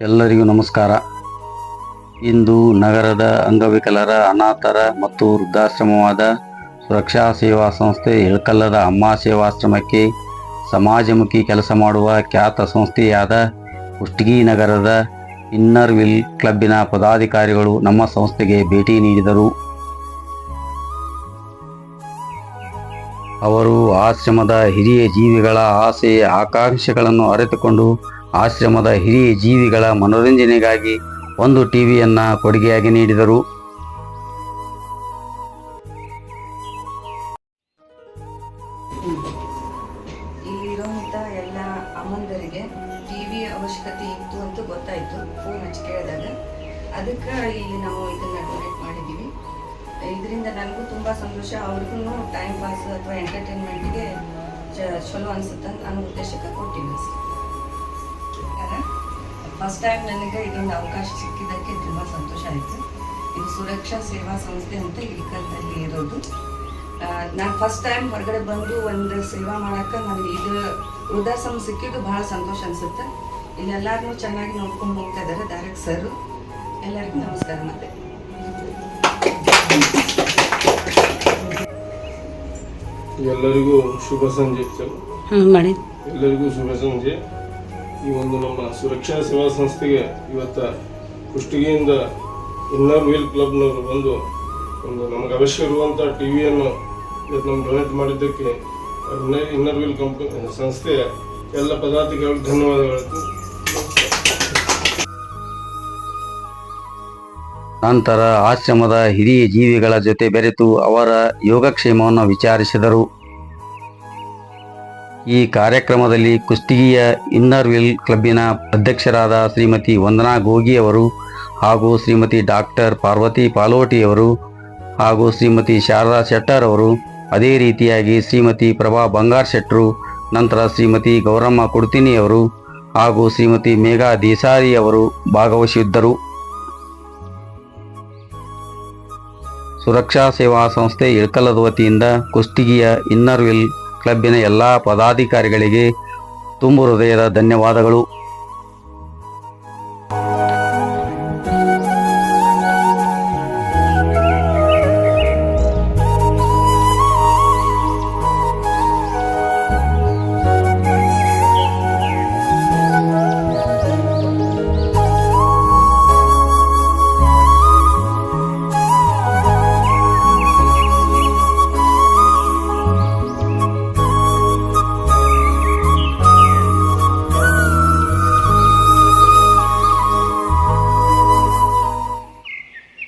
ಎಲ್ಲರಿಗೂ ನಮಸ್ಕಾರ. ಇಂದು ನಗರದ ಅಂಗವಿಕಲರ ಅನಾಥರ ಮತ್ತು ವೃದ್ಧಾಶ್ರಮವಾದ ಸುರಕ್ಷಾ ಸೇವಾ ಸಂಸ್ಥೆ ಇಳಕಲ್ಲದ ಅಮ್ಮ ಸೇವಾಶ್ರಮಕ್ಕೆ ಸಮಾಜಮುಖಿ ಕೆಲಸ ಮಾಡುವ ಖ್ಯಾತ ಸಂಸ್ಥೆಯಾದ ಕುಷ್ಟಗಿ ನಗರದ ಇನ್ನರ್ ವಿಲ್ ಕ್ಲಬ್ಬಿನ ಪದಾಧಿಕಾರಿಗಳು ನಮ್ಮ ಸಂಸ್ಥೆಗೆ ಭೇಟಿ ನೀಡಿದರು. ಅವರು ಆಶ್ರಮದ ಹಿರಿಯ ಜೀವಿಗಳ ಆಸೆ, ಆಕಾಂಕ್ಷೆಗಳನ್ನು ಅರಿತುಕೊಂಡು ಆಶ್ರಮದ ಹಿರಿಯ ಜೀವಿಗಳ ಮನೋರಂಜನೆಗಾಗಿ ಒಂದು ಟಿವಿಯನ್ನ ಕೊಡುಗೆಯಾಗಿ ನೀಡಿದರು. ಇಲ್ಲಿರುವಂಥ ಎಲ್ಲ ಅಮ್ಮಂದರಿಗೆ ಟಿವಿ ಅವಶ್ಯಕತೆ ಇತ್ತು ಅಂತ ಗೊತ್ತಾಯಿತು ಫೋನ್ ಹಚ್ಚಿ ಕೇಳಿದಾಗ. ಅದಕ್ಕೆ ಇಲ್ಲಿ ನಾವು ಇದನ್ನು ಡೊನೇಟ್ ಮಾಡಿದ್ದೀವಿ. ಇದರಿಂದ ನನಗೂ ತುಂಬ ಸಂತೋಷ, ಅವ್ರಿಗೂ ಟೈಮ್ ಪಾಸ್ ಅಥವಾ ಎಂಟರ್ಟೈನ್ಮೆಂಟ್ಗೆ ಚಲೋ ಅನಿಸುತ್ತೆ ಅನ್ನೋ ಉದ್ದೇಶಕ್ಕೆ ಕೊಟ್ಟಿವಿ ಫಸ್ಟ್ ಟೈಮ್ ನನಗೆ ಇದೊಂದು ಅವಕಾಶ ಸಿಕ್ಕಿದ್ದಕ್ಕೆ ತುಂಬ ಸಂತೋಷ ಆಯಿತು. ಇದು ಸುರಕ್ಷಾ ಸೇವಾ ಸಂಸ್ಥೆ ಅಂತ ಇಳಕಲ್ದಲ್ಲಿ ಇರೋದು. ನಾನು ಫಸ್ಟ್ ಟೈಮ್ ಹೊರಗಡೆ ಬಂದು ಒಂದು ಸೇವಾ ಮಾಡೋಕ್ಕೆ ನನಗೆ ಇದು ವೃದ್ಧಾಶ್ರಮ ಸಿಕ್ಕಿದ್ದು ಭಾಳ ಸಂತೋಷ ಅನಿಸುತ್ತೆ. ಇಲ್ಲೆಲ್ಲರನ್ನೂ ಚೆನ್ನಾಗಿ ನೋಡ್ಕೊಂಡು ಹೋಗ್ತಾ ಇದ್ದಾರೆ ಡೈರೆಕ್ಟ್ ಸರ್. ಎಲ್ಲರಿಗೂ ನಮಸ್ಕಾರ ಮತ್ತೆ. ಎಲ್ಲರಿಗೂ ಶುಭ ಸಂಜೆ. ಎಲ್ಲರಿಗೂ ಶುಭ ಸಂಜೆ. ಈ ಒಂದು ನಮ್ಮ ಸುರಕ್ಷಾ ಸೇವಾ ಸಂಸ್ಥೆಗೆ ಇವತ್ತ ಕುಷ್ಟಗಿಯಿಂದ ಇನ್ನರ್ ವೀಲ್ ಕ್ಲಬ್ನವರು ಬಂದು ಒಂದು ನಮಗೆ ಅವಶ್ಯ ಇರುವಂಥ ಟಿ ವಿಯನ್ನು ಇವತ್ತು ನಮ್ಗೆ ಡೊನೇಟ್ ಮಾಡಿದ್ದಕ್ಕೆ ಇನ್ನರ್ ವೀಲ್ ಕಂಪನಿ ಸಂಸ್ಥೆಯ ಎಲ್ಲ ಪದಾಧಿಕಾರಿಗಳಿಗೆ ಧನ್ಯವಾದಗಳು ನಂತರ ಆಶ್ರಮದ ಹಿರಿಯ ಜೀವಿಗಳ ಜೊತೆ ಬೆರೆತು ಅವರ ಯೋಗಕ್ಷೇಮವನ್ನು ವಿಚಾರಿಸಿದರು. ಈ ಕಾರ್ಯಕ್ರಮದಲ್ಲಿ ಕುಷ್ಟಗಿಯ ಇನ್ನರ್ ವಿಲ್ ಕ್ಲಬ್ಬಿನ ಅಧ್ಯಕ್ಷರಾದ ಶ್ರೀಮತಿ ವಂದನಾ ಗೋಗಿ ಅವರು ಹಾಗೂ ಶ್ರೀಮತಿ ಡಾಕ್ಟರ್ ಪಾರ್ವತಿ ಪಾಲೋಟಿಯವರು ಹಾಗೂ ಶ್ರೀಮತಿ ಶಾರದಾ ಶೆಟ್ಟರ್ ಅವರು. ಅದೇ ರೀತಿಯಾಗಿ ಶ್ರೀಮತಿ ಪ್ರಭಾ ಬಂಗಾರ್ ಶೆಟ್ಟರು, ನಂತರ ಶ್ರೀಮತಿ ಗೌರಮ್ಮ ಕುಡ್ತಿನಿಯವರು ಹಾಗೂ ಶ್ರೀಮತಿ ಮೇಘಾ ದೇಸಾರಿ ಅವರು ಭಾಗವಹಿಸಿದ್ದರು. ಸುರಕ್ಷಾ ಸೇವಾ ಸಂಸ್ಥೆ ಇಳಕಲದ ವತಿಯಿಂದ ಕುಷ್ಟಗಿಯ ಇನ್ನರ್ ವಿಲ್ ಕ್ಲಬ್ಬಿನ ಎಲ್ಲ ಪದಾಧಿಕಾರಿಗಳಿಗೆ ತುಂಬು ಹೃದಯದ ಧನ್ಯವಾದಗಳು.